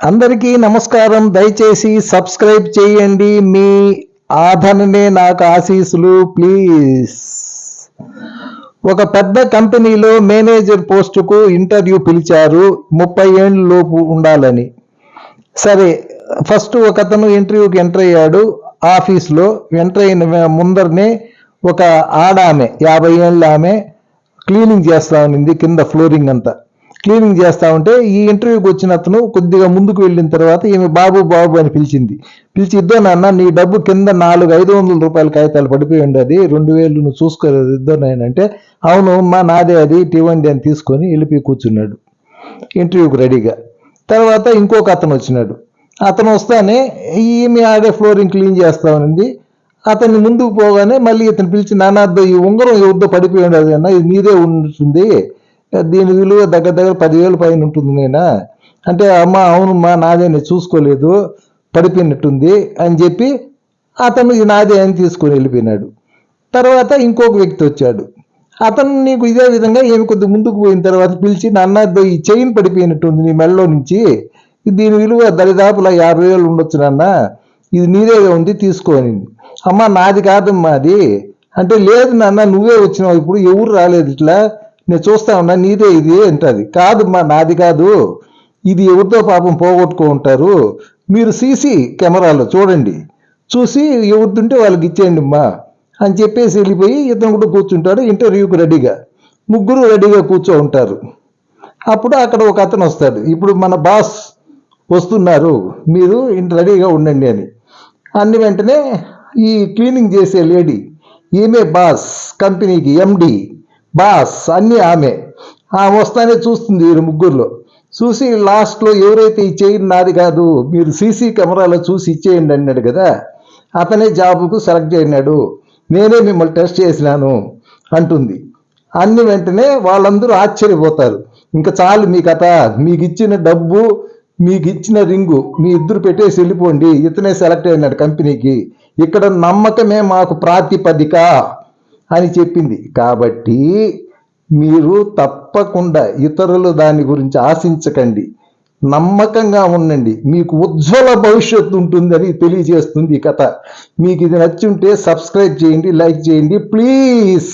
అందరికీ నమస్కారం. దయచేసి సబ్స్క్రైబ్ చేయండి. మీ ఆదరణే నాకు ఆశీస్సులు. ప్లీజ్. ఒక పెద్ద కంపెనీలో మేనేజర్ పోస్టుకు ఇంటర్వ్యూ పిలిచారు. ముప్పై ఏళ్ళ లోపు ఉండాలని. సరే ఫస్ట్ ఒక అతను ఇంటర్వ్యూకి ఎంటర్ అయ్యాడు. ఆఫీస్లో ఎంటర్ అయిన ముందరనే ఒక ఆడామె యాభై ఏళ్ళ ఆమె క్లీనింగ్ చేస్తా ఉన్నింది కింద ఫ్లోరింగ్ అంతా. క్లీనింగ్ చేస్తా ఉంటే ఈ ఇంటర్వ్యూకి వచ్చిన అతను కొద్దిగా ముందుకు వెళ్ళిన తర్వాత ఈమె బాబు బాబు అని పిలిచింది. పిలిచి ఇద్దో నాన్న నీ డబ్బు కింద నాలుగు ఐదు వందల రూపాయల కాగితాలు పడిపోయి ఉండదు రెండు వేలు నువ్వు చూసుకోలేదు ఇద్దో నాయనంటే అవును మా నాదే అది టీవండి అని తీసుకొని వెళ్ళిపోయి కూర్చున్నాడు. ఇంటర్వ్యూకి రెడీగా తర్వాత ఇంకొక అతను వచ్చినాడు. అతను వస్తానే ఈమె ఆడే ఫ్లోరింగ్ క్లీన్ చేస్తా ఉంది. అతన్ని ముందుకు పోగానే మళ్ళీ ఇతను పిలిచి నానాద్దో ఈ ఉంగరం ఎవరిదో పడిపోయి ఉండదు అన్న ఇది నీదే ఉంటుంది దీని విలువ దగ్గర దగ్గర పదివేలు పైన ఉంటుంది నేనా? అంటే అమ్మ అవునమ్మా నాదే నేను చూసుకోలేదు పడిపోయినట్టుంది అని చెప్పి అతను ఇది నాదే అని తీసుకొని వెళ్ళిపోయినాడు. తర్వాత ఇంకొక వ్యక్తి వచ్చాడు. అతను నీకు ఇదే విధంగా ఏమి కొద్ది ముందుకు పోయిన తర్వాత పిలిచి నాన్న ఈ చైన్ పడిపోయినట్టుంది నీ మెడలో నుంచి. దీని విలువ దరిదాపులా యాభై వేలు ఉండొచ్చు నాన్న. ఇది నీదే ఉంది తీసుకోని అమ్మ నాది కాదమ్మా అది. అంటే లేదు నాన్న నువ్వే వచ్చినావు ఇప్పుడు ఎవరు రాలేదు ఇట్లా. నేను చూస్తా ఉన్నా నీదే ఇది అంటది. కాదమ్మా నాది కాదు. ఇది ఎవరితో పాపం పోగొట్టుకో ఉంటారు మీరు సీసీ కెమెరాలో చూడండి. చూసి ఎవరిదింటే వాళ్ళకి ఇచ్చేయండి అమ్మా అని చెప్పేసి వెళ్ళిపోయి ఇతను కూడా కూర్చుంటాడు ఇంటర్వ్యూకి రెడీగా. ముగ్గురు రెడీగా కూర్చో ఉంటారు. అప్పుడు అక్కడ ఒక అతను వస్తాడు. ఇప్పుడు మన బాస్ వస్తున్నారు. మీరు ఇంటి రెడీగా ఉండండి అని. అన్ని వెంటనే ఈ క్లీనింగ్ చేసే లేడీ ఈమె బాస్ కంపెనీకి ఎండి బాస్ అన్నీ ఆమె. ఆమె వస్తానే చూస్తుంది వీరు ముగ్గురులో. చూసి లాస్ట్లో ఎవరైతే ఈ చైన్ నాది కాదు మీరు సీసీ కెమెరాలో చూసి ఇచ్చేయండి అన్నాడు కదా. అతనే జాబుకు సెలెక్ట్ అయినాడు. నేనే మిమ్మల్ని టెస్ట్ చేసినాను అంటుంది. అన్ని వెంటనే వాళ్ళందరూ ఆశ్చర్యపోతారు. ఇంకా చాలు మీ కథ మీకు ఇచ్చిన డబ్బు మీకు ఇచ్చిన రింగు మీ ఇద్దరు పెట్టేసి వెళ్ళిపోండి. ఇతనే సెలెక్ట్ అయినాడు కంపెనీకి. ఇక్కడ నమ్మకమే మాకు ప్రాతిపదిక. అని చెప్పింది. కాబట్టి మీరు తప్పకుండా ఇతరులు దాని గురించి ఆశించకండి. నమ్మకంగా ఉండండి. మీకు ఉజ్వల భవిష్యత్తు ఉంటుందని తెలియజేస్తుంది ఈ కథ. మీకు ఇది నచ్చుంటే సబ్స్క్రైబ్ చేయండి లైక్ చేయండి. ప్లీజ్!